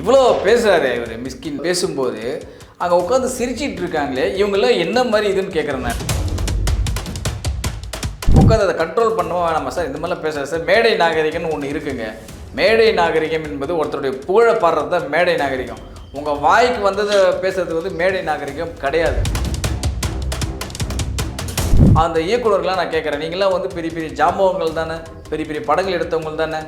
இவ்வளோ பேசுகிறாரு இவர் மிஸ்கின். பேசும்போது அங்கே உட்காந்து சிரிச்சிட்டு இருக்காங்களே இவங்கெல்லாம் என்ன மாதிரி இதுன்னு கேட்குறேன் நான். உட்காந்து அதை கண்ட்ரோல் பண்ணவா வேணாமா சார்? இந்த மாதிரிலாம் பேசுகிறேன் சார். மேடை நாகரிகம்னு ஒன்று இருக்குங்க. மேடை நாகரிகம் என்பது ஒருத்தருடைய புகழை பாடுறது தான் மேடை நாகரிகம். உங்கள் வாய்க்கு வந்ததை பேசுறது வந்து மேடை நாகரிகம் கிடையாது. அந்த இயக்குநர்கள்லாம் நான் கேட்குறேன் நீங்களாம் வந்து பெரிய பெரிய ஜாம்பவங்கள் தானே? பெரிய பெரிய படங்கள் எடுத்தவங்க தானே?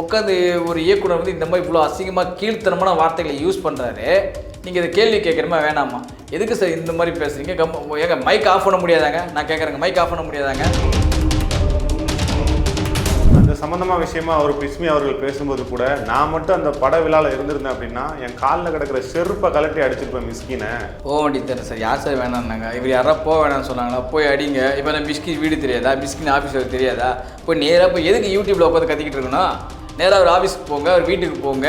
உட்காந்து ஒரு இயக்குனர் வந்து இந்த மாதிரி இவ்வளோ அசிங்கமாக கீழ்த்தனமான வார்த்தைகளை யூஸ் பண்ணுறாரு நீங்கள் இதை கேள்வி கேட்குறமா வேணாமா? எதுக்கு சார் இந்த மாதிரி பேசுறீங்க? கம் ஏங்க மைக் ஆஃப் பண்ண முடியாதாங்க? நான் கேட்குறேங்க மைக் ஆஃப் பண்ண முடியாதாங்க? அந்த சம்பந்தமா விஷயமா அவர் பிஸ்மி அவர்கள் பேசும்போது கூட நான் மட்டும் அந்த பட விழாவில் இருந்திருந்தேன் அப்படின்னா என் காலில் கிடக்கிற செருப்பை கலட்டி அடிச்சிருப்பேன் மிஸ்கினை. போக வேண்டியது சார் யார் சார் வேணாம்னாங்க? இவர் யாரா போக வேணாம்னு சொன்னாங்களா? போய் அடிங்க. இப்போ நான் மிஸ்கின் வீடு தெரியாதா? மிஸ்கின் ஆஃபீஸ் தெரியாதா? போய் நேராக போய் எதுக்கு யூடியூப்பில் உட்காந்து கத்திக்கிட்டு இருக்கணும்? நேராக ஒரு ஆஃபீஸ்க்கு போங்க ஒரு வீட்டுக்கு போங்க.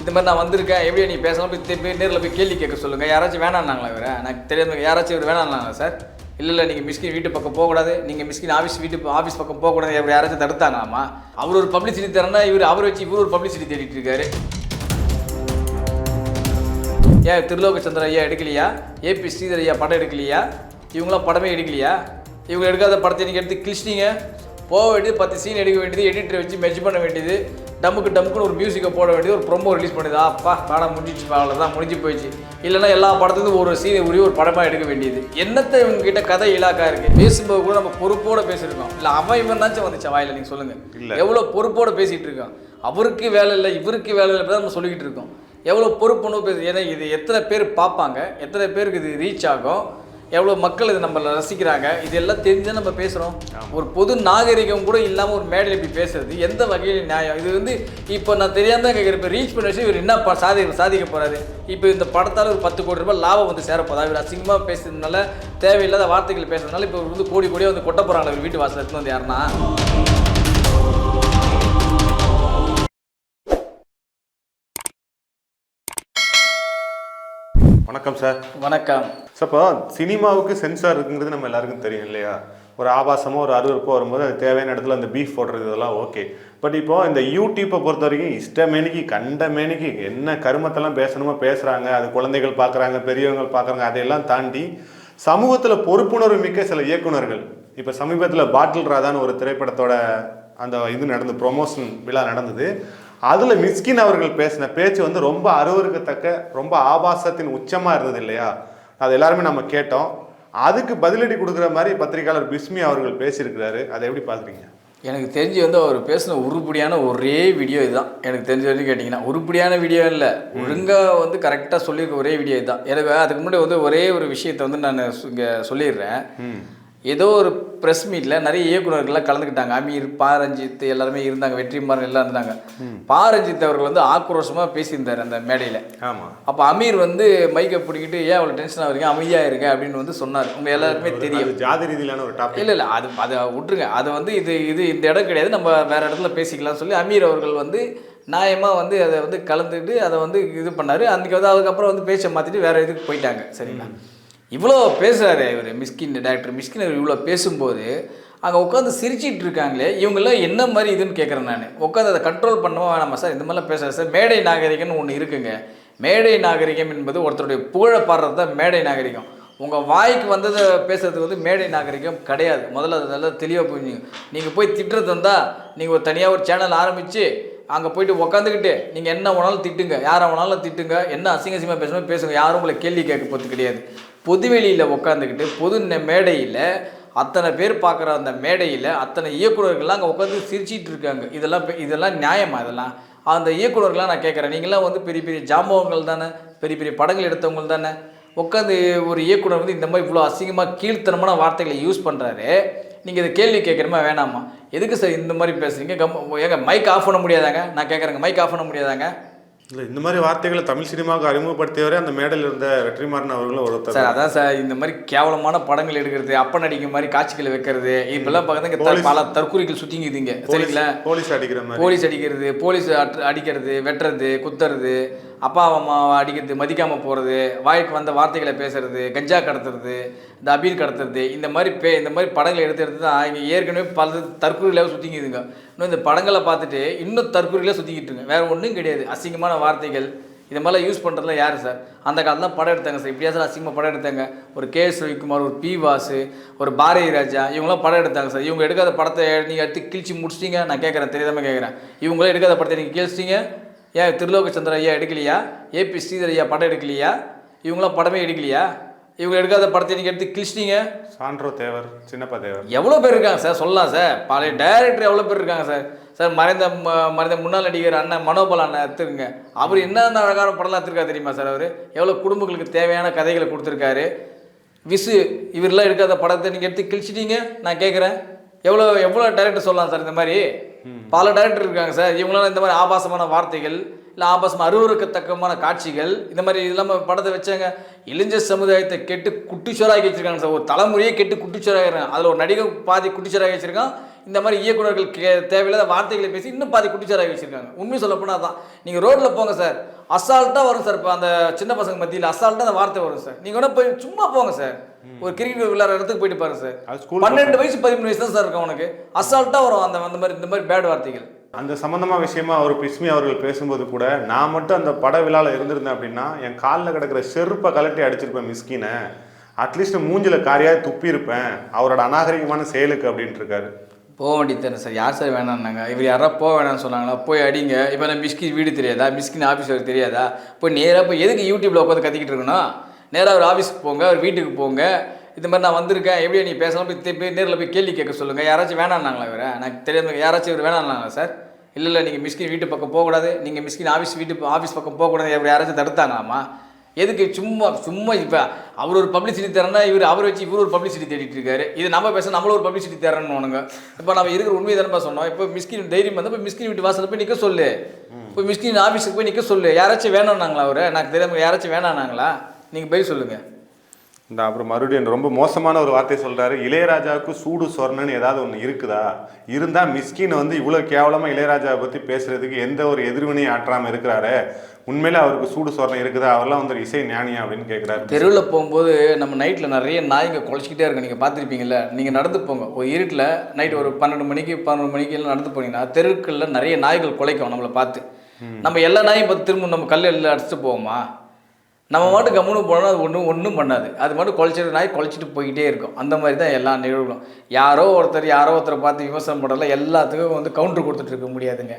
இந்த மாதிரி நான் வந்திருக்கேன். எப்படி நீ பேசலாம் போய் திருப்பி நேரில் போய் கேள்வி கேட்க சொல்லுங்கள் யாராச்சும் வேணாம்னாங்களா இவரை? எனக்கு தெரியாத யாராச்சும் இவர் வேணாம்னாங்களா சார் இல்லை இல்லை நீங்கள் மிஸ்கின் வீட்டு பக்கம் போகக்கூடாது. நீங்கள் மிஸ்கின் ஆஃபீஸ் வீட்டு ஆஃபீஸ் பக்கம் போகக்கூடாது. இவர் யாராச்சும் தடுத்தாங்களாமா? அவர் ஒரு பப்ளிசிட்டி தரேன்னா இவர் அவர் வச்சு இவர் ஒரு பப்ளிசிட்டி தேடிட்டு இருக்காரு. ஏன் திருலோகச்சந்திர ஐயா எடுக்கலையா? ஏபி ஸ்ரீதர் ஐயா படம் எடுக்கலையா? இவங்களாம் படமே எடுக்கலையா? இவங்க எடுக்காத படத்தை நீங்கள் எடுத்து கிழிச்சிட்டீங்க. போக வேண்டியது பத்து சீன் எடுக்க வேண்டியது எடிட்டரை வச்சு மெச் பண்ண வேண்டியது. டம்முக்கு டம்முக்குன்னு ஒரு மியூசிக்கை போட வேண்டியது ஒரு ப்ரொமோ ரிலீஸ் பண்ணுது. அப்பா படம் முடிஞ்சிச்சு அவ்வளோதான் முடிஞ்சு போயிடுச்சு. இல்லைன்னா எல்லா படத்துக்கும் ஒரு சீன் உரிய ஒரு படமாக எடுக்க வேண்டியது. என்னத்தை இவங்க கிட்ட கதை இலாக்கா இருக்கு? பேசும்போது கூட நம்ம பொறுப்போட பேசியிருக்கோம் இல்லை அவன் இவன் தாச்சும் வந்துச்சா வாயில நீங்கள் சொல்லுங்கள் இல்ல. எவ்வளோ பொறுப்போட பேசிகிட்டு இருக்கோம் அவருக்கு வேலை இல்லை இவருக்கு வேலை இல்லை தான் நம்ம சொல்லிக்கிட்டு இருக்கோம். எவ்வளோ பொறுப்புணர்வு பேசு ஏன்னா இது எத்தனை பேர் பார்ப்பாங்க எத்தனை பேருக்கு இது ரீச் ஆகும். எவ்வளோ மக்கள் இது நம்மளை ரசிக்கிறாங்க? இது எல்லாம் தெரிஞ்சு நம்ம பேசுகிறோம் ஒரு பொது நாகரிகம் கூட இல்லாமல் ஒரு மேடையில் இப்படி பேசுறது. எந்த வகையில் நியாயம்? இது வந்து இப்போ நான் தெரியாம தான் கேட்குறேன் இப்போ ரீச் பண்ண விஷயம் இவர் என்ன சாதி சாதிக்க போகிறாரு இப்போ இந்த படத்தால் ஒரு பத்து கோடி ரூபாய் லாபம் வந்து சேரப்போதா இவர் அசிங்கமாக பேசுறதுனால தேவையில்லாத வார்த்தைகள் பேசுறதுனால இப்போ வந்து கோடி கோடியாக வந்து கொட்ட போகிறாங்க இவர் வீட்டு வாசல் எடுத்துன்னு வந்து யாருன்னா? வணக்கம் சார். வணக்கம். ஸோ இப்போ சினிமாவுக்கு சென்சார் இருக்குங்கிறது நம்ம எல்லாருக்கும் தெரியும் இல்லையா? ஒரு ஆபாசமாக ஒரு அருவருப்போ வரும்போது அது தேவையான இடத்துல அந்த பீஃப் போடுறது இதெல்லாம் ஓகே பட் இப்போ இந்த யூடியூப்பை பொறுத்த வரைக்கும் இஷ்டமேனிக்கு கண்ட மேனிக்கு என்ன கருமத்தெல்லாம் பேசணுமோ பேசுகிறாங்க அது குழந்தைகள் பார்க்குறாங்க பெரியவங்க பார்க்குறாங்க அதையெல்லாம் தாண்டி சமூகத்தில் பொறுப்புணர்வு மிக்க சில இயக்குனர்கள் இப்போ சமீபத்தில் பாட்டில் ராதான்னு ஒரு திரைப்படத்தோட அந்த இது நடந்து ப்ரொமோஷன் விழா நடந்தது. அதில் மிஸ்கின் அவர்கள் பேசின பேச்சு வந்து ரொம்ப அருவருக்கத்தக்க ரொம்ப ஆபாசத்தின் உச்சமாக இருந்தது இல்லையா? அது எல்லாருமே நம்ம கேட்டோம். அதுக்கு பதிலடி கொடுக்குற மாதிரி பத்திரிகையாளர் பிஸ்மி அவர்கள் பேசியிருக்கிறாரு. அதை எப்படி பார்க்குறீங்க? எனக்கு தெரிஞ்சு வந்து அவர் பேசின உருப்படியான ஒரே வீடியோ இதுதான். எனக்கு தெரிஞ்ச வரைக்கும் கேட்டிங்கன்னா உருப்படியான வீடியோ இல்லை. ஒழுங்காக வந்து கரெக்டாக சொல்லியிருக்க ஒரே வீடியோ இதுதான். எனக்கு அதுக்கு முன்னாடி வந்து ஒரே ஒரு விஷயத்தை வந்து நான் இங்கே சொல்லிடுறேன். ஏதோ ஒரு ப்ரெஸ் மீட்டில் நிறைய இயக்குனர்கள்லாம் கலந்துக்கிட்டாங்க. அமீர் பாரஞ்சித் எல்லாருமே இருந்தாங்க. வெற்றிமாறன் எல்லாம் இருந்தாங்க. பாரஞ்சித் அவர்கள் வந்து ஆக்ரோஷமாக பேசியிருந்தார் அந்த மேடையில். ஆமாம் அப்போ அமீர் வந்து மைக்கை பிடிக்கிட்டு ஏன் அவ்வளோ டென்ஷன் ஆகுறீங்க? அமைதியாக இருங்க. அப்படின்னு வந்து சொன்னார். உங்கள் எல்லாருக்குமே தெரியும். அது ஜாதி ரீதியிலான ஒரு டாபிக் இல்லை இல்லை. அது அதை விட்டுருங்க. அது வந்து இது இது இந்த இடம் கிடையாது. நம்ம வேற இடத்துல பேசிக்கலாம்னு சொல்லி அமீர் அவர்கள் வந்து நியாயமாக வந்து அதை வந்து கலந்துக்கிட்டு அதை வந்து இது பண்ணார். அன்றைக்கி வந்து அதுக்கப்புறம் வந்து பேச்சை மாற்றிட்டு வேற இதுக்கு போயிட்டாங்க. சரிங்களா? இவ்வளோ பேசுகிறாரு இவர் மிஸ்கின் டாக்டர் மிஸ்கின் இவர் இவ்வளோ பேசும்போது அங்கே உட்காந்து சிரிச்சிட்டு இருக்காங்களே இவங்கெல்லாம் என்ன மாதிரி இதுன்னு கேட்குறேன் நான். உட்காந்து அதை கண்ட்ரோல் பண்ணவா வேணாமா சார்? இந்த மாதிரிலாம் பேசுகிறேன் சார். மேடை நாகரிகம்னு ஒன்று இருக்குங்க. மேடை நாகரிகம் என்பது ஒருத்தருடைய புகழை பாடுறது தான் மேடை நாகரிகம். உங்கள் வாய்க்கு வந்ததை பேசுறதுக்கு வந்து மேடை நாகரிகம் கிடையாது. முதல்ல அது நல்லா தெளிவாக புரிஞ்சுங்க. நீங்கள் போய் திட்டுறது வந்தால் நீங்கள் ஒரு தனியாக ஒரு சேனல் ஆரம்பித்து அங்கே போயிட்டு உக்காந்துக்கிட்டு நீங்கள் என்ன வேணாலும் திட்டுங்க. யாரை வேணாலும் திட்டுங்க. என்ன அசிங்க அசிங்கமாக பேசணும் பேசுங்க. யாரும் உங்களை கேள்வி கேட்க போகிறது கிடையாது. பொதுவெளியில் உட்காந்துக்கிட்டு பொது மேடையில் அத்தனை பேர் பார்க்குற அந்த மேடையில் அத்தனை இயக்குனர்கள்லாம் அங்கே உட்காந்து சிரிச்சிட்டு இருக்காங்க. இதெல்லாம் இதெல்லாம் நியாயமா இதெல்லாம்? அந்த இயக்குநர்கள்லாம் நான் கேட்குறேன் நீங்களாம் வந்து பெரிய பெரிய ஜாம்பவங்கள் தானே? பெரிய பெரிய படங்கள் எடுத்தவங்க தானே? உட்காந்து ஒரு இயக்குனர் வந்து இந்த மாதிரி இவ்வளோ அசிங்கமாக கீழ்த்தனமான வார்த்தைகளை யூஸ் பண்ணுறாரு நீங்கள் இதை கேள்வி கேட்குறமா வேணாமா? எதுக்கு சார் இந்த மாதிரி பேசுறீங்க? கம் ஏங்க மைக் ஆஃப் பண்ண முடியாதாங்க? நான் கேட்குறேங்க மைக் ஆஃப் பண்ண முடியாதாங்க? இல்லை இந்த மாதிரி வார்த்தைகளை தமிழ் சினிமாவுக்கு அறிமுகப்படுத்தியவரே அந்த மேடையில் இருந்த வெற்றிமாறன் அவர்களும் ஒருத்தர் சார் அதான் சார் இந்த மாதிரி கேவலமான படங்கள் எடுக்கிறது அப்ப நடிக்கிற மாதிரி காட்சிகளை வைக்கிறது இப்பெல்லாம் பார்த்தீங்கன்னா. பல தற்கொலைகள் சுத்திங்குதுங்க சரிங்களா போலீஸ் அடிக்கிற மாதிரி போலீஸ் அடிக்கிறது போலீஸ் அட்- அடிக்கிறது வெட்டுறது குத்துறது அப்பா அம்மாவை அடிக்கிறது மதிக்காமல் போகிறது வாய்க்கு வந்த வார்த்தைகளை பேசுறது கஞ்சா கடத்துறது இந்த அபீர் கடத்துறது இந்த மாதிரி பே இந்த மாதிரி படங்களை எடுத்து எடுத்து தான் இங்கே ஏற்கனவே பல தற்கொலையில சுற்றிக்கிதுங்க இன்னும் இந்த படங்களை பார்த்துட்டு இன்னும் தற்கொலையில சுத்திக்கிட்டு வேறு ஒன்றும் கிடையாது. அசிங்கமான வார்த்தைகள். இது மாதிரிலாம் யூஸ் பண்ணுறதுலாம் யார் சார் அந்த காலத்தில் படம் எடுத்தாங்க சார் இப்படியா சார் அசிங்கமாக படம் எடுத்தாங்க? ஒரு கே எஸ் ரவிக்குமார் ஒரு பி வாசு ஒரு பாரதி ராஜா இவங்களாம் படம் எடுத்தாங்க சார் இவங்க எடுக்காத படத்தை நீங்கள் எடுத்து கிழிச்சு முடிச்சிட்டீங்க. நான் கேட்குறேன் தெரியாமல் கேட்குறேன். இவங்களாம் எடுக்காத படத்தை நீங்கள் கிழிச்சிட்டிங்க. ஏன் திருலோகச்சந்திர ஐயா எடுக்கலையா? ஏபி ஸ்ரீதர் ஐயா படம் எடுக்கலையா? இவங்களாம் படமே எடுக்கலையா? இவங்க எடுக்காத படத்தை நீங்கள் எடுத்து கிழிச்சிட்டீங்க. சான்றோ தேவர் சின்னப்பா தேவர். எவ்வளோ பேர் இருக்காங்க சார்? சொல்லலாம் சார். பழைய டைரக்டர் எவ்வளோ பேர் இருக்காங்க சார்? சார் மறைந்த மறைந்த முன்னாள் நடிகர் அண்ணன் மனோபல் அண்ணன் எடுத்துருங்க. அவர் என்னென்ன அழகான படம்லாம் எடுத்திருக்காரு தெரியுமா சார் அவர்? எவ்வளோ குடும்பங்களுக்கு தேவையான கதைகளை கொடுத்துருக்காரு. விசு இவரெல்லாம் எடுக்காத படத்தை நீங்கள் எடுத்து கிழிச்சிட்டீங்க. நான் கேட்குறேன் எவ்வளோ எவ்வளோ டைரக்டர் சொல்லலாம் சார் இந்த மாதிரி? பல டேரக்டர் இருக்காங்க சார். இவங்களாம் இந்த மாதிரி ஆபாசமான வார்த்தைகள் இல்லை ஆபாசமாக அருவருக்கத்தக்கமான காட்சிகள் இந்த மாதிரி இல்லாமல் படத்தை வச்சாங்க. இளைஞர் சமுதாயத்தை கெட்டு குட்டிச்சோராகி வச்சிருக்காங்க சார். ஒரு தலைமுறையே கெட்டு குட்டிச்சோராகிறாங்க அதில் ஒரு நடிகர் பாதி குட்டிச்சோராகி வச்சிருக்கான். இந்த மாதிரி இயக்குனர்கள் கே தேவையில்லாத வார்த்தைகளை பேசி இன்னும் பாதி குட்டிச்சோராகி வச்சிருக்காங்க. உண்மை சொல்ல போனால் தான் நீங்கள் ரோட்டில் போங்க சார். அசால்ட்டாக வரும் சார். இப்போ அந்த சின்ன பசங்க மத்தியில் அசால்ட்டாக அந்த வார்த்தை வரும் சார். நீங்கள் கூட போய் சும்மா போங்க சார். ஒரு கிரிக்கெட் விளையாடுற இடத்துக்கு போயிட்டு பாருங்க சார். பன்னெண்டு வயசு பதிமூணு வயசு தான் சார் இருக்கும் உனக்கு. அசால்ட்டாக வரும் அந்த அந்த மாதிரி இந்த மாதிரி பேட் வார்த்தைகள். அந்த சம்பந்தமா விஷயமா அவர் பிஸ்மி அவர்கள் பேசும்போது கூட நான் மட்டும் அந்த பட விழால இருந்திருந்தேன் அப்படின்னா என் காலில் கிடக்கிற செருப்பை கலட்டி அடிச்சிருப்பேன் மிஸ்கினை. அட்லீஸ்ட் மூஞ்சில காரியாக துப்பி இருப்பேன். அவரோட அநாகரிகமான செயலுக்கு அப்படின்ட்டு இருக்காரு. போக வேண்டியது சார். யார் சார் வேணான்னாங்க? இவர் யாராவது போக வேணாம்னு சொன்னாங்களா? போய் அடிங்க. இப்போ நான் மிஸ்கி வீடு தெரியாதா? மிஸ்கின் ஆஃபீஸ் தெரியாதா? போய் நேராக போய் எதுக்கு யூடியூப்பில் உட்காந்து கத்திக்கிட்டு இருக்கணும்? நேராக அவர் ஆஃபீஸ்க்கு போங்க அவர் வீட்டுக்கு போங்க. இந்த மாதிரி நான் வந்திருக்கேன். எப்படியா நீ பேசலாம் போய் தே- போய் நேரில் போய் கேள்வி கேட்க சொல்லுங்கள் யாராச்சும் வேணான்னாங்களா இவரை? எனக்கு தெரியாம யாராச்சும் இவர் வேணான்னாங்களா சார்? இல்லை இல்லை நீங்கள் மிஸ்கின் வீட்டு பக்கம் போகக்கூடாது. நீங்கள் மிஸ்கின் ஆஃபீஸ் வீட்டு ஆஃபீஸ் பக்கம் போகக்கூடாது. இவர் யாராச்சும் தடுத்தாங்களாமா எதுக்கு சும்மா சும்மா இப்போ அவர் ஒரு பப்ளிசிட்டி தரேன்னா இவர் அவர் வச்சு இவர் ஒரு பப்ளிசிட்டி தேடிட்டு இருக்காரு. இது நம்ம பேச நம்மளும் ஒரு பப்ளிசிட்டி தரணுங்க இப்போ நம்ம இருக்கிற உண்மையை தானப்பா சொன்னோம். இப்போ மிஸ்கின் தைரியம் வந்து இப்போ மிஸ்கின் வீட்டு வாசலில் போய் நிற்க சொல்லு. இப்போ மிஸ்கின் ஆஃபீஸுக்கு போய் நிற்க சொல்லு. யாராச்சும் வேணாம்னாங்களா அவரை? எனக்கு தெரியாம யாராச்சும் வேணாம்னாங்களா? நீங்கள் போய் சொல்லுங்கள் இந்த அப்புறம் மறுபடியும் ரொம்ப மோசமான ஒரு வார்த்தை சொல்றாரு. இளையராஜாவுக்கு சூடு சொர்ணன்னு ஏதாவது ஒன்று இருக்குதா? இருந்தா மிஸ்கின் வந்து இவ்வளோ கேவலமா இளையராஜாவை பத்தி பேசுறதுக்கு எந்த ஒரு எதிர்வினையும் ஆற்றாம இருக்கிறாரு. உண்மையில அவருக்கு சூடு சொர்ணம் இருக்குதா? அவர்லாம் வந்து இசை ஞானியா அப்படின்னு கேட்குறாரு தெருவில் போகும்போது நம்ம நைட்டில் நிறைய நாய்ங்க குலைச்சிக்கிட்டே இருக்கு நீங்கள் பார்த்துருப்பீங்கல்ல. நீங்கள் நடந்து போங்க. ஒரு இருட்டில் நைட் ஒரு பன்னெண்டு மணிக்கு பதினொரு மணிக்கு எல்லாம் நடந்து போனீங்கன்னா தெருக்களில் நிறைய நாய்கள் குலைக்கும் நம்மளை பார்த்து. நம்ம எல்லா நாயும் பார்த்து திரும்ப நம்ம கல் எல்லாம் அடிச்சுட்டு போவோமா? நம்ம மட்டும் கம்முன்னு போனோம்னா அது ஒன்றும் ஒன்றும் பண்ணாது. அது மட்டும் குழச்சிட்டு நாய் குழச்சிட்டு போய்கிட்டே இருக்கும். அந்த மாதிரி தான் எல்லா நிகழ்வுகளும். யாரோ ஒருத்தர் யாரோ ஒருத்தரை பார்த்து விமர்சனம் பண்ணுறதுல எல்லாத்துக்கும் வந்து கவுண்டர் கொடுத்துட்டு இருக்க முடியாதுங்க.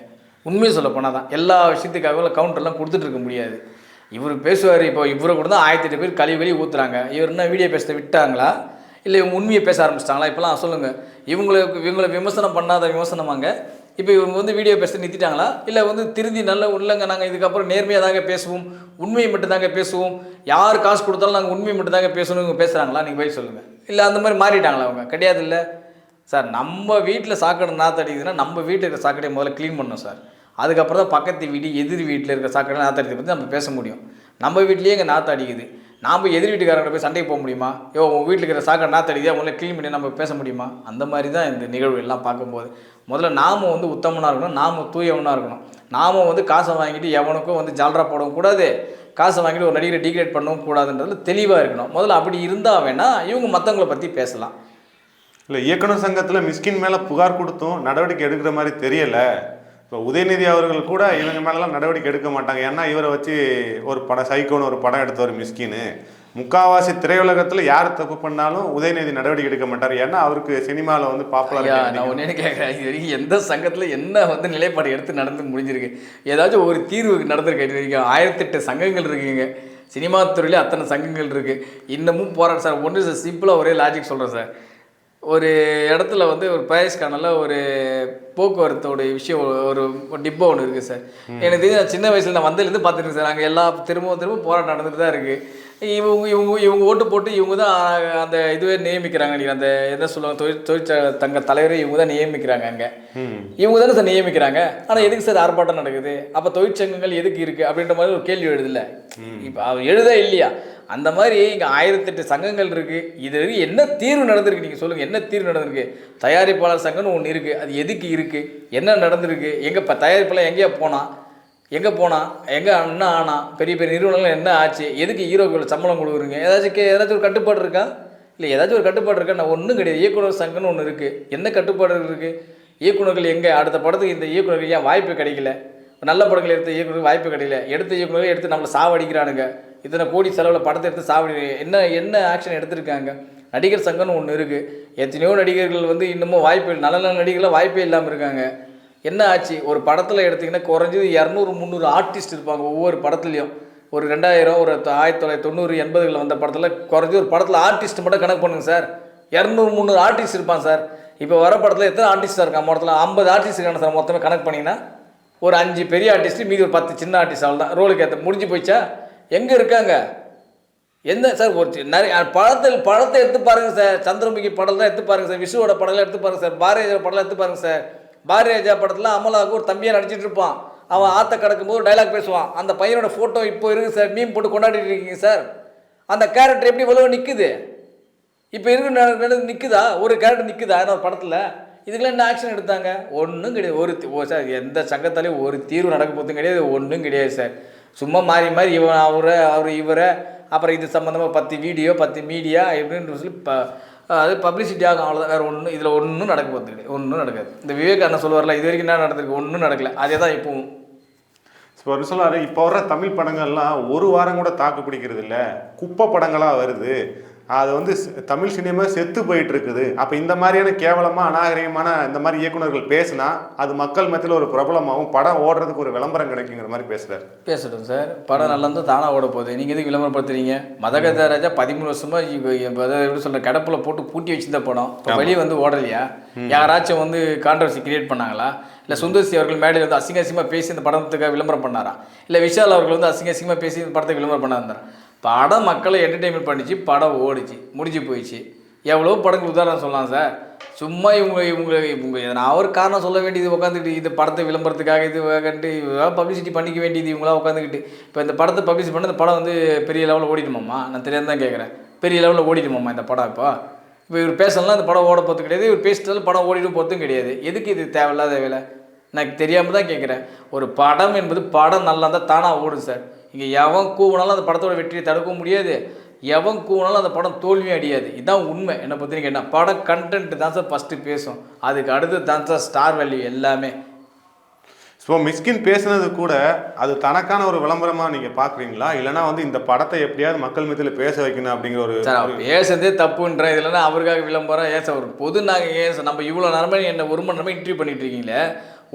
உண்மையை சொல்ல போனால் தான். எல்லா விஷயத்துக்காகவும் கவுண்டர்லாம் கொடுத்துட்டு இருக்க முடியாது. இவர் பேசுவார் இப்போ இவரை கூட தான் ஆயிரத்தி எட்டு பேர் கழிவு கழிவு ஊற்றுறாங்க இவர் என்ன வீடியோ பேச விட்டாங்களா? இல்லை இவங்க உண்மையை பேச ஆரம்பிச்சிட்டாங்களா? இப்போலாம் சொல்லுங்கள் இவங்களுக்கு இவங்களை விமர்சனம் பண்ணாத விமர்சனமாங்க. இப்போ இவங்க வந்து வீடியோ பேச நிறுத்திட்டாங்களா? இல்லை வந்து திருந்தி நல்ல உள்ளங்க நாங்கள் இதுக்கப்புறம் நேர்மையாக தாங்க பேசுவோம் உண்மையை மட்டும் தாங்க பேசுவோம். யார் காசு கொடுத்தாலும் நாங்கள் உண்மையை மட்டும் தாங்க பேசணும் இவங்க பேசுகிறாங்களா நீங்கள் போய் சொல்லுங்கள் இல்லை அந்த மாதிரி மாறிட்டாங்களா அவங்க? கிடையாது இல்லை. சார் நம்ம வீட்டில் சாக்கடை நாத்தடிக்குதுன்னா அடிக்குதுன்னா நம்ம வீட்டில் இருக்கிற சாக்கடையை முதல்ல க்ளீன் பண்ணணும் சார். அதுக்கப்புறம் தான் பக்கத்து வீடு எதிர் வீட்டில் இருக்கிற சாக்கடை நாற்று பற்றி நம்ம பேச முடியும். நம்ம வீட்லேயே இங்கே நாற்று அடிக்குது. நாம் எதிர் வீட்டுக்காரங்க போய் சண்டைக்கு போக முடியுமா? யோ உங்கள் வீட்டில் இருக்கிற சாக்கடை நான் அடிக்குது முதல்ல க்ளீன் பண்ணி நம்ம பேச முடியுமா? அந்த மாதிரி தான் இந்த நிகழ்வு எல்லாம் பார்க்கும்போது. முதல்ல நாம் வந்து உத்தமனாக இருக்கணும் நாம் தூயவனாக இருக்கணும். நாம வந்து காசை வாங்கிட்டு எவனுக்கும் வந்து ஜால்ரா போடவும் கூடாது. காசை வாங்கிட்டு ஒரு நடிகரை டிகிரேட் பண்ணவும் கூடாதுன்றது தெளிவாக இருக்கணும். முதல்ல அப்படி இருந்தால் வேணால் இவங்க மற்றவங்களை பற்றி பேசலாம். இல்லை இயக்குனர் சங்கத்தில் மிஸ்கின் மேலே புகார் கொடுத்தும் நடவடிக்கை எடுக்கிற மாதிரி தெரியலை. இப்போ உதயநிதி அவர்கள் கூட இவங்க மேலெல்லாம் நடவடிக்கை எடுக்க மாட்டாங்க. ஏன்னா இவரை வச்சு ஒரு படம் சைக்கோன்னு ஒரு படம் எடுத்தவர் மிஸ்கின்னு. முக்காவாசி திரையுலகத்தில் யார் தப்பு பண்ணாலும் உதயநிதி நடவடிக்கை எடுக்க மாட்டார். ஏன்னா அவருக்கு சினிமாவில் வந்து பாப்புலர் நான் ஒன்றே கேட்குறேன் இது வரைக்கும் எந்த சங்கத்தில் என்ன வந்து நிலைப்பாடு எடுத்து நடந்து முடிஞ்சிருக்கு? ஏதாச்சும் ஒரு தீர்வு நடந்திருக்கு இது வரைக்கும். ஆயிரத்தெட்டு சங்கங்கள் இருக்குங்க. சினிமா துறையிலே அத்தனை சங்கங்கள் இருக்குது இன்னமும் போராட்டம் சார் ஒன்று சிம்பிளாக ஒரே லாஜிக் சொல்கிறேன் சார். ஒரு இடத்துல வந்து ஒரு பாரிஸ் கானலில் ஒரு போக்குவரத்தோட விஷயம் ஒரு டிப்போ ஒன்று இருக்குது சார். எனக்கு தெரிஞ்சு நான் சின்ன வயசில் நான் வந்ததுலேருந்து பார்த்துருக்கேன் சார். அங்கே எல்லா திரும்ப திரும்ப போராட்டம் நடந்துட்டு தான் இருக்குது இவங்க இவங்க இவங்க ஓட்டு போட்டு இவங்க தான் அந்த இதுவே நியமிக்கிறாங்க நீங்கள் அந்த என்ன சொல்லுவாங்க தொழிற் தொழிற்ச தங்க தலைவரை இவங்க தான் நியமிக்கிறாங்க அங்கே. இவங்க தானே சார் நியமிக்கிறாங்க. ஆனால் எதுக்கு சார் ஆர்ப்பாட்டம் நடக்குது? அப்போ தொழிற்சங்கங்கள் எதுக்கு இருக்குது அப்படின்ற மாதிரி ஒரு கேள்வி எழுதுல. இப்போ அவர் எழுத இல்லையா? அந்த மாதிரி இங்கே ஆயிரத்தெட்டு சங்கங்கள் இருக்குது இது வரைக்கும் என்ன தீர்வு நடந்திருக்கு நீங்கள் சொல்லுங்கள் என்ன தீர்வு நடந்திருக்கு? தயாரிப்பாளர் சங்கம்னு ஒன்று இருக்குது அது எதுக்கு இருக்குது என்ன நடந்திருக்கு? எங்கே இப்போ தயாரிப்பெல்லாம் எங்கேயா போனால் எங்கே போனால் எங்கே என்ன ஆனா? பெரிய பெரிய நிறுவனங்கள் என்ன ஆச்சு? எதுக்கு ஹீரோக்கள் சம்பளம் கொடுக்குறீங்க? ஏதாச்சும் கே ஏதாச்சும் ஒரு கட்டுப்பாடு இருக்கா? இல்லை ஏதாச்சும் ஒரு கட்டுப்பாடு இருக்கா? நான் ஒன்றும் கிடையாது. இயக்குனர் சங்கம்னு ஒன்று இருக்குது என்ன கட்டுப்பாடு இருக்குது இயக்குனர்கள் எங்கே? அடுத்த படத்துக்கு இந்த இயக்குநர்கள் ஏன் வாய்ப்பு கிடைக்கல? நல்ல படங்கள் எடுத்த இயக்குனருக்கு வாய்ப்பு கிடைக்கல. எடுத்த இயக்குநர்கள் எடுத்து நம்மளை சாவடிக்கிறானுங்க. இத்தனை கோடி செலவில் படத்தை எடுத்து சாவடி என்ன என்ன ஆக்ஷன் எடுத்திருக்காங்க? நடிகர் சங்கம்னு ஒன்று இருக்குது எத்தனையோ நடிகர்கள் வந்து இன்னமும் வாய்ப்பு நல்ல நல்ல நடிகர்களாக வாய்ப்பே இல்லாமல் இருக்காங்க. என்ன ஆச்சு? ஒரு படத்தில் எடுத்திங்கன்னா குறைஞ்சது இரநூறு முந்நூறு ஆர்டிஸ்ட் இருப்பாங்க ஒவ்வொரு படத்துலையும். ஒரு ரெண்டாயிரம் ஒரு ஆயிரத்தி தொள்ளாயிரத்தி தொண்ணூறு எண்பதுகளில் வந்த படத்தில் குறைஞ்சி ஒரு படத்தில் ஆர்டிஸ்ட் மட்டும் கணக்கு பண்ணுங்க சார். இரநூறு முந்நூறு ஆர்டிஸ்ட் இருப்பான் சார். இப்போ வர படத்தில் எத்தனை ஆர்டிஸ்டாக இருக்கான் மொத்தத்தில் ஐம்பது ஆர்டிஸ்ட் இருக்காங்க சார் மொத்தமே கணக்கு பண்ணிங்கன்னா ஒரு அஞ்சு பெரிய ஆர்டிஸ்ட்டு மீதி ஒரு பத்து சின்ன ஆர்டிஸ்ட் அவ்வளோ தான் ரோலுக்கு ஏற்ற முடிஞ்சு போயிச்சா எங்கே இருக்காங்க? எந்த சார் ஒரு சி- நிறைய படத்தில் படத்தை எடுத்து பாருங்கள் சார். சந்திரமுகி படம் தான் எடுத்து பாருங்கள் சார். விஷுவோட படம்லாம் எடுத்து பாருங்கள் சார். பாரதிராஜா படம்லாம் எடுத்து பாருங்கள் சார். பாரதிராஜா படத்தில் அமலாவுக்கு ஒரு தம்பியாக நடிச்சிட்டு இருப்பான். அவன் ஆற்ற கடக்கும்போது டைலாக் பேசுவான். அந்த பையனோட ஃபோட்டோ இப்போ இருக்குது சார். மீன் போட்டு கொண்டாடிட்டு இருக்கீங்க சார். அந்த கேரக்டர் எப்படி இவ்வளோ நிற்குது இப்போ இருக்கிற நிற்குதா ஒரு கேரக்டர் நிற்குதா ஒரு படத்தில். இதுக்கெல்லாம் என்ன ஆக்ஷன் எடுத்தாங்க? ஒன்றும் கிடையாது. ஒரு ஓ சார் எந்த சங்கத்தாலையும் ஒரு தீர்வு நடக்க போதும் கிடையாது. ஒன்றும் கிடையாது சார். சும்மா மாறி மாறி இவன் அவரை அவர் இவரை அப்புறம் இது சம்மந்தமாக பத்து வீடியோ பத்து மீடியா எப்படின்னு சொல்லி ப அது பப்ளிசிட்டி ஆகும் அவ்வளோதான் வேறு ஒன்றும் இதில் ஒன்றும் நடக்க போகிறது கிடையாது ஒன்றும் நடக்காது. இந்த விவேக் அண்ணன் சொல்லுவார்ல இது வரைக்கும் என்ன நடந்திருக்கு? ஒன்றும் நடக்கல. அதே தான் இப்போவும். இப்போ ஒரு சொல்லாரு இப்போ வர்ற தமிழ் படங்கள்லாம் ஒரு வாரம் கூட தாக்கு பிடிக்கிறது இல்லை. குப்பை படங்களாக வருது. அது வந்து தமிழ் சினிமா செத்து போயிட்டு இருக்குது அப்போ இந்த மாதிரியான கேவலமாக அநாகரிகமான இந்த மாதிரி இயக்குனர்கள் பேசினா அது மக்கள் மத்தியில் ஒரு பிரபலமாகவும் படம் ஓடுறதுக்கு ஒரு விளம்பரம் கிடைக்குங்கிற மாதிரி பேசுறாரு. பேசட்டும் சார். படம் நல்லா இருந்தால் தானாக ஓட போகுது. நீங்கள் எதுக்கு விளம்பரப்படுத்துறீங்க? மதகத ராஜா பதிமூணு வருஷமா இவ- இவ- அதாவது எப்படி சொல்ற கடப்பில் போட்டு பூட்டி வச்சிருந்த படம். இப்போ வெளியே வந்து ஓடலையா? யாராச்சும் வந்து கான்ட்ரவர்சி கிரியேட் பண்ணாங்களா? இல்லை சுந்தர்சி அவர்கள் மேடையில் வந்து அசிங்க அசிங்கமாக பேசி இந்த படத்துக்கு விளம்பரம் பண்ணாரா? இல்லை விஷால் அவர்கள் வந்து அசிங்க அசிங்கமாக பேசி இந்த படத்துக்கு விளம்பரம் பண்ணாரு படம் மக்களை என்டர்டெயின்மெண்ட் பண்ணிச்சு படம் ஓடிச்சு முடிஞ்சு போயிடுச்சு எவ்வளோ படங்கள் உதாரணம் சொல்லலாம் சார். சும்மா இவங்க இவங்க இவங்க நான் ஒரு காரணம் சொல்ல வேண்டியது உட்காந்துக்கிட்டு இந்த படத்தை விளம்பரத்துக்காக இது கண்டு பப்ளிசிட்டி பண்ணிக்க வேண்டியது இவங்களாம் உட்காந்துக்கிட்டு இப்போ இந்த படத்தை பப்ளிஷ் பண்ண இந்த படம் வந்து பெரிய லெவலில் ஓடிடுமாம்மா நான் தெரியாது தான் கேட்குறேன் பெரிய லெவலில் ஓடிடுமாம்மா இந்த படம் இப்போ? இப்போ இவர் பேசலாம் இந்த படம் ஓட போகிறது கிடையாது. இவர் பேசிட்டாலும் படம் ஓடிடும் போகிறதும் கிடையாது. எதுக்கு இது தேவையில்லாத வேலை? எனக்கு தெரியாமல் தான் கேட்குறேன் ஒரு படம் என்பது படம் நல்லா இருந்தால் தானாக ஓடும் சார். இங்கே எவன் கூவினாலும் அந்த படத்தோட வெற்றியை தடுக்கவும் முடியாது. எவன் கூவினாலும் அந்த படம் தோல்வியும் அடியாது. இதுதான் உண்மை. என்னை பற்றி என்ன? படம் கண்டென்ட் தான் சார் ஃபஸ்ட்டு பேசும். அதுக்கு அடுத்து தான் சார் ஸ்டார் வேல்யூ எல்லாமே. ஸோ மிஸ்கின் பேசுனது கூட அது தனக்கான ஒரு விளம்பரமா நீங்க பாக்குறீங்களா? இல்லைன்னா வந்து இந்த படத்தை எப்படியாவது மக்கள் மத்தியில் பேச வைக்கணும் அப்படிங்கிற ஒரு பேசுறதே தப்புன்ற இதுலன்னா அவருக்காக விளம்பரம். ஏன் சார் ஒரு பொது நாங்கள் ஏன் சார் நம்ம இவ்வளோ நேரமாக என்ன ஒரு மணி நேரமாக இன்டர்வியூ பண்ணிட்டு இருக்கீங்களே?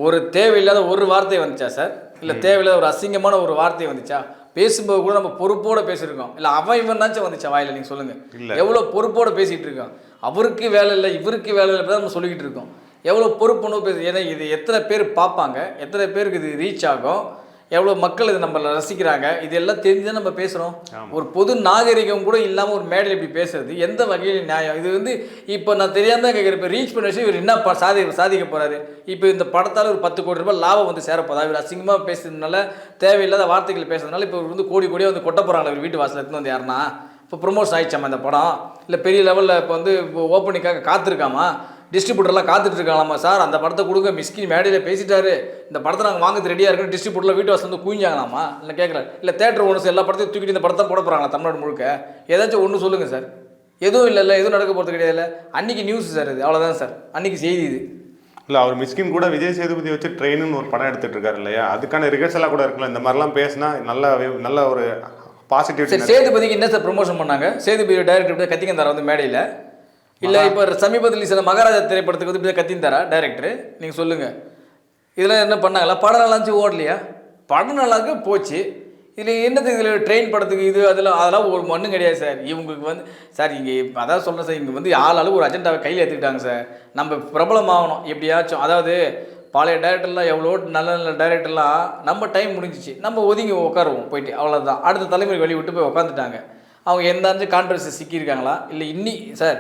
ஒரு தேவையில்லாத ஒரு வார்த்தை வந்துச்சா சார்? இல்லை தேவையில்லாத ஒரு அசிங்கமான ஒரு வார்த்தை வந்துச்சா? பேசும்போது கூட நம்ம பொறுப்போட பேசியிருக்கோம் இல்லை அவன் இவன் தாச்சும் வந்துச்சா வாயில நீங்கள் சொல்லுங்கள் இல்ல. எவ்வளோ பொறுப்போட பேசிகிட்டு இருக்கோம் அவருக்கு வேலை இல்லை இவருக்கு வேலை இல்லை தான் நம்ம சொல்லிக்கிட்டு இருக்கோம். எவ்வளோ பொறுப்புணர்வு பேசு ஏன்னா இது எத்தனை பேர் பார்ப்பாங்க எத்தனை பேருக்கு இது ரீச் ஆகும்? எவ்வளோ மக்கள் இது நம்மளை ரசிக்கிறாங்க? இது எல்லாம் தெரிஞ்சு தான் நம்ம பேசுகிறோம் ஒரு பொது நாகரிகம் கூட இல்லாமல் ஒரு மேடையில் இப்படி பேசுறது. எந்த வகையில் நியாயம்? இது வந்து இப்போ நான் தெரியாம தான் கேட்குறேன் இப்போ ரீச் பண்ண விஷயம் இவர் என்ன சாதி சாதிக்க போகிறாரு இப்போ இந்த படத்தால் ஒரு பத்து கோடி ரூபாய் லாபம் வந்து சேரப்போதா இவர் அசிங்கமாக பேசுறதுனால தேவையில்லாத வார்த்தைகள் பேசுறதுனால இப்போ இவர் வந்து கோடி கோடியாக வந்து கொட்ட போகிறாங்களா இவர் வீட்டு வாசல் எடுத்துன்னு வந்து யாருன்னா? இப்போ ப்ரொமோஷன் ஆயிடுச்சாமா இந்த படம்? இல்லை பெரிய லெவலில் இப்போ வந்து இப்போ ஓப்பனிங்காக காத்திருக்காமா? டிஸ்ட்ரிபியூட்டர்லாம் காத்துட்டு இருக்காங்களாமா சார்? அந்த படத்தை கொடுங்க. மிஸ்கின் மேடையில் பேசிட்டாரு. இந்த படத்தை நாங்கள் வாங்குறது ரெடியாக இருக்குன்னு டிஸ்ட்ரிபியூட்டரில் வீட்டு வாசல் வந்து குவிஞ்சாங்களாமா? இல்லை கேட்கல இல்லை தேட்டர் ஒன்று எல்லா படத்தையும் தூக்கிட்டு இந்த படத்தை போட போகிறாங்களா தமிழ்நாடு முழுக்க? ஏதாச்சும் ஒன்று சொல்லுங்கள் சார். எதுவும் இல்லை இல்லை எதுவும் நடக்க போகிறது கிடையாது அன்னைக்கு நியூஸ் சார் இது. அவ்வளோதான் சார். அன்னைக்கு செய்தி இது. இல்ல அவர் மிஸ்கின் கூட விஜய் சேதுபதி வச்சு ட்ரெயின்னு ஒரு படம் எடுத்துட்டு இருக்காரு இல்லையா? அதுக்கான ரிகர்சலாக கூட இருக்கலாம் இந்த மாதிரிலாம் பேசினா நல்ல நல்ல ஒரு பாசிட்டிவ் சேதுபதிக்கு என்ன சார் ப்ரொமோஷன் பண்ணாங்க? சேதுபதி டைரக்டர் கத்திக்கந்தாரா வந்து மேடையில்? இல்லை இப்போ சமீபத்தில் சில மகாராஜா திரைப்படத்துக்கு வந்து இப்படி கத்திந்தாரா டைரக்டர் நீங்கள் சொல்லுங்கள் இதில் என்ன பண்ணாங்களா? படம் நல்லா இருந்துச்சு ஓடலையா? படம் நல்லா இருக்கு போச்சு. இதில் என்னது இதில் ட்ரெயின் படத்துக்கு இது அதெல்லாம் அதெல்லாம் ஒரு மண்ணும் கிடையாது சார் இவங்களுக்கு வந்து சார் இங்கே அதான் சொல்கிறேன் சார் இங்கே வந்து ஆளாளு ஒரு அஜெண்டாவை கையில் எடுத்துக்கிட்டாங்க சார் நம்ம பிரபலம் ஆகணும் எப்படியாச்சும். அதாவது பழைய டைரக்டர்லாம் எவ்வளோ நல்ல நல்ல டைரக்டர்லாம் நம்ம டைம் முடிஞ்சிச்சு. நம்ம ஒதுங்கி உட்காருவோம் போயிட்டு. அவ்வளோதான் அடுத்த தலைமுறை வெளியே விட்டு போய் உட்காந்துட்டாங்க அவங்க எந்தாச்சும் கான்ட்ரவர்சி சிக்கியிருக்காங்களா? இல்லை இன்னி சார்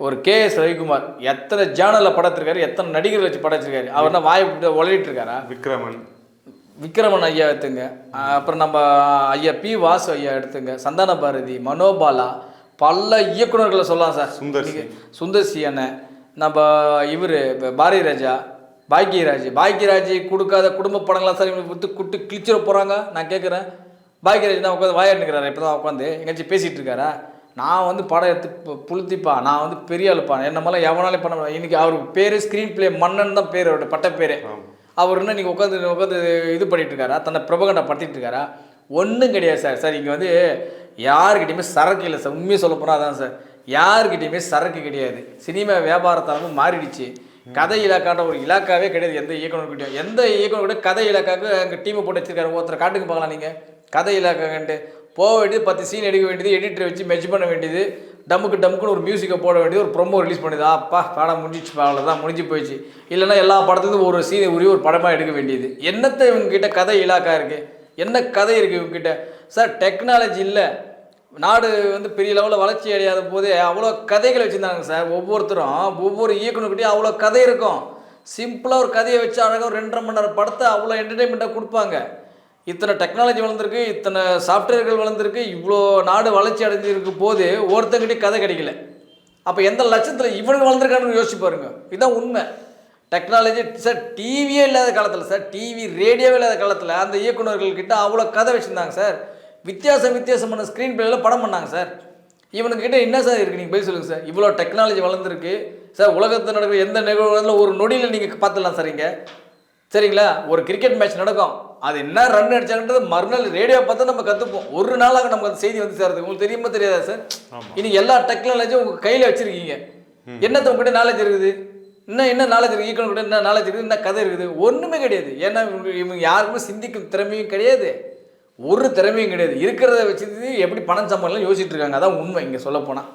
ஒரு கே எஸ் ரவிக்குமார் எத்தனை ஜேர்னலில் படத்திருக்காரு எத்தனை நடிகர்கள் வச்சு படைச்சிருக்காரு அவர் என்ன வாயை உளறிட்டு இருக்காரா விக்ரமன். விக்ரமன் ஐயா எடுத்துங்க. அப்புறம் நம்ம ஐயா பி வாசு ஐயா எடுத்துங்க. சந்தான பாரதி மனோபாலா பல இயக்குனர்களை சொல்லலாம் சார். சுந்தர் சுந்தர் சி அண்ணன் நம்ம இவர் பாரதி ராஜா பாக்கியராஜ் பாக்கியராஜ் கொடுக்காத குடும்ப படங்களாம் சார் இவங்க விட்டு குட்டு கிழிச்சிட போகிறாங்க நான் கேட்குறேன் பாக்கியராஜ் தான் உட்காந்து வாயாட்டுக்கிறாரு இப்போ தான் உட்காந்து எங்கேயாச்சும் பேசிகிட்டு இருக்காரா? நான் வந்து படம் எடுத்து புளுத்திப்பா நான் வந்து பெரிய ஆளுப்பா. என்ன மாதிரிலாம் எவனாலே பண்ண முடியாது. இன்னைக்கு அவருக்கு பேர் ஸ்க்ரீன் ப்ளே மன்னன் தான் பேர் அவரோட பட்ட பேரே. அவர் என்ன நீங்கள் உட்காந்து உட்காந்து இது பண்ணிட்டு இருக்காரா? தன்னை பிரபகண்டா படுத்திட்டு இருக்காரா? ஒன்றும் கிடையாது சார். சார் இங்கே வந்து யாருக்கிட்டையுமே சரக்கு இல்லை சார். உண்மையை சொல்ல போனால் அதான் சார். யாருக்கிட்டையுமே சரக்கு கிடையாது. சினிமா வியாபாரத்தனமும் மாறிடுச்சு. கதை இலாக்கான்ற ஒரு இலாக்காவே கிடையாது எந்த இயக்குனர்கிட்டையும் எந்த இயக்குனர் கூட கதை இலாக்காவுக்கு அங்கே டீமை போட்டு வச்சிருக்காரு? ஒருத்தர் காட்டுக்கு பார்க்கலாம் நீங்கள் கதை இலாக்கான்ட்டு போக வேண்டியது பத்து சீன் எடுக்க வேண்டியது எடிட்டரை வச்சு மெச் பண்ண வேண்டியது. டம்முக்கு டம்முக்குன்னு ஒரு மியூசிக்கை போட வேண்டியது ஒரு ப்ரொமோ ரிலீஸ் பண்ணுது அப்பா படம் முடிஞ்சிச்சு அவ்வளோதான் முடிஞ்சு போயிடுச்சு. இல்லைன்னா எல்லா படத்துலேருந்து ஒரு சீனை உரிய ஒரு படமாக எடுக்க வேண்டியது. என்னத்தை இவங்ககிட்ட கதை இலாக்கா இருக்குது என்ன கதை இருக்குது இவங்ககிட்ட? சார் டெக்னாலஜி இல்லை. நாடு வந்து பெரிய லெவலில் வளர்ச்சி அடையாத போதே அவ்வளோ கதைகள் வச்சுருந்தாங்க சார். ஒவ்வொருத்தரும் ஒவ்வொரு இயக்குனர்கிட்டையும் அவ்வளோ கதை இருக்கும். சிம்பிளாக ஒரு கதையை வச்சு அழகாக ஒரு ரெண்டரை மணி நேரம் படத்தை அவ்வளோ என்டர்டெயின்மெண்ட்டாக கொடுப்பாங்க. இத்தனை டெக்னாலஜி வளர்ந்துருக்கு இத்தனை சாஃப்ட்வேர்கள் வளர்ந்துருக்கு இவ்வளோ நாடு வளர்ச்சி அடைஞ்சிருக்கு போது ஒருத்தங்கிட்டே கதை கிடைக்கல. அப்போ எந்த லட்சத்தில் இவனுக்கு வளர்ந்துருக்கான்னு யோசிச்சு பாருங்க. இதுதான் உண்மை. டெக்னாலஜி சார் டிவியே இல்லாத காலத்தில் சார் டிவி ரேடியோவே இல்லாத காலத்தில் அந்த இயக்குநர்கள்கிட்ட அவ்வளோ கதை வச்சுருந்தாங்க சார் வித்தியாசம் வித்தியாசமான ஸ்க்ரீன் பிளேல படம் பண்ணாங்க சார் இவனுக்கிட்ட என்ன சார் இருக்குது நீங்கள் போய் சொல்லுங்கள் சார் இவ்வளோ டெக்னாலஜி வளர்ந்துருக்கு. சார் உலகத்தில் நடக்கிற எந்த நிகழ்வுகளும் ஒரு நொடியில் நீங்கள் பார்த்துடலாம் சார் இங்கே. சரிங்களா? ஒரு கிரிக்கெட் மேட்ச் நடக்கும். அது என்ன ரன் அடிச்சாங்கன்றது மறுநாள் ரேடியோ பார்த்தா நம்ம கற்றுப்போம் ஒரு நாளாக நமக்கு அந்த செய்தி வந்து சேருது. உங்களுக்கு தெரியுமா தெரியாதா சார்? இன்னைக்கு எல்லா டெக்னாலஜியும் உங்கள் கையில் வச்சுருக்கீங்க. என்னத்த உங்ககிட்ட நாலேஜ் இருக்குது? இன்னும் என்ன நாலேஜ் இருக்குது? ஈக்கணும் கூட என்ன நாலேஜ் இருக்குது? என்ன கதை இருக்குது? ஒன்றுமே கிடையாது. ஏன்னா இவங்க யாருக்குமே சிந்திக்கும் திறமையும் கிடையாது. ஒரு திறமையும் கிடையாது. இருக்கிறத வச்சு எப்படி பணம் சம்பாதிக்கலாம் யோசிச்சுட்டு இருக்காங்க. அதான் உண்மை இங்கே சொல்ல போனால்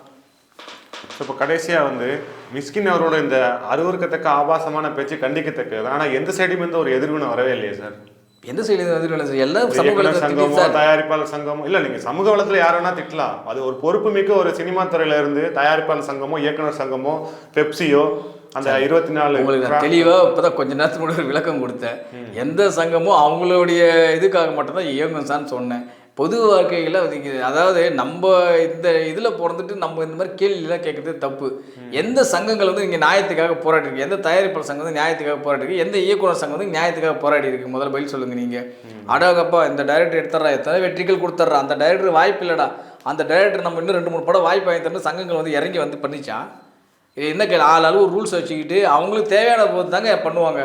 இப்போ கடைசியாக வந்து மிஸ்கின் அவரோட இந்த அருவருக்கத்தக்க ஆபாசமான பேச்சு கண்டிக்கத்தக்கது. ஆனால் எந்த சைடுமே இருந்து ஒரு எதிர்வினை வரவே இல்லையே சார். எந்த சைடு வந்து சார் எல்லா இயக்குனர் சமூகத்தில் சங்கமோ தயாரிப்பாளர் சங்கமோ இல்ல நீங்க சமூக வளத்துல யார வேணா திட்டலாம். அது ஒரு பொறுப்பு மிக்க ஒரு சினிமா துறையில இருந்து தயாரிப்பாளர் சங்கமோ இயக்குனர் சங்கமோ பெப்சியோ அந்த இருபத்தி நாலு உங்களுக்கு நான் தெளிவாக இப்போ தான் கொஞ்ச நேரத்துக்கு முன்னாடி ஒரு விளக்கம் கொடுத்தேன். எந்த சங்கமும் அவங்களுடைய இதுக்காக மட்டும்தான் இயங்கும் சார்னு சொன்னேன். பொது வாழ்க்கையில் அதாவது நம்ம இந்த இதில் பிறந்துட்டு நம்ம இந்த மாதிரி கேள்வியெல்லாம் கேட்குறது தப்பு. எந்த சங்கங்கள் வந்து இங்கே நியாயத்துக்காக போராடி இருக்கு எந்த தயாரிப்பாளர் சங்கம் வந்து நியாயத்துக்காக போராடி இருக்கு எந்த இயக்குனர் சங்கம் வந்து நியாயத்துக்காக போராடி இருக்கு? முதல்ல பதில் சொல்லுங்க நீங்கள் அடாகப்பா இந்த டைரக்டர் எடுத்துட்றா எத்தனை வெற்றிகள் கொடுத்துட்றா? அந்த டைரக்டர் வாய்ப்பு இல்லைடா. அந்த டைரக்டர் நம்ம இன்னும் ரெண்டு மூணு படம் வாய்ப்பு வாங்கி தரணும் சங்கங்கள் வந்து இறங்கி வந்து பண்ணிச்சான் இது என்ன கேள்வி? ஆள் அளவு ரூல்ஸ் வச்சுக்கிட்டு அவங்களுக்கு தேவையான போது தாங்க பண்ணுவாங்க.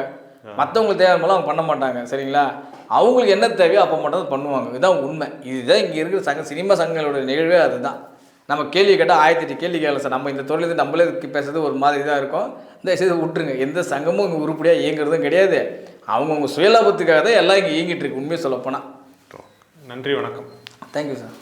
மற்றவங்களுக்கு தேவையான போல அவங்க பண்ண மாட்டாங்க. சரிங்களா? அவங்களுக்கு என்ன தேவையோ அப்போ மட்டும் தான் பண்ணுவாங்க. இதுதான் உண்மை. இதுதான் இங்கே இருக்கிற சங்க சினிமா சங்கங்களோட நிகழ்வே அதுதான். நம்ம கேள்வி கேட்டால் ஆயிரத்தி எட்டு கேள்வி கேட்கலாம் சார். நம்ம இந்த தொழிலேருந்து நம்மளே பேசுறது ஒரு மாதிரி தான் இருக்கும். இந்த செய்து விட்டுருங்க. எந்த சங்கமும் இங்கே உருப்படியாக இயங்குறதும் கிடையாது. அவங்கவுங்க சுயலாபத்துக்காக தான் எல்லாம் இங்கே இயங்கிட்டு இருக்கு உண்மையை சொல்லப்போனால் நன்றி வணக்கம். Thank you sir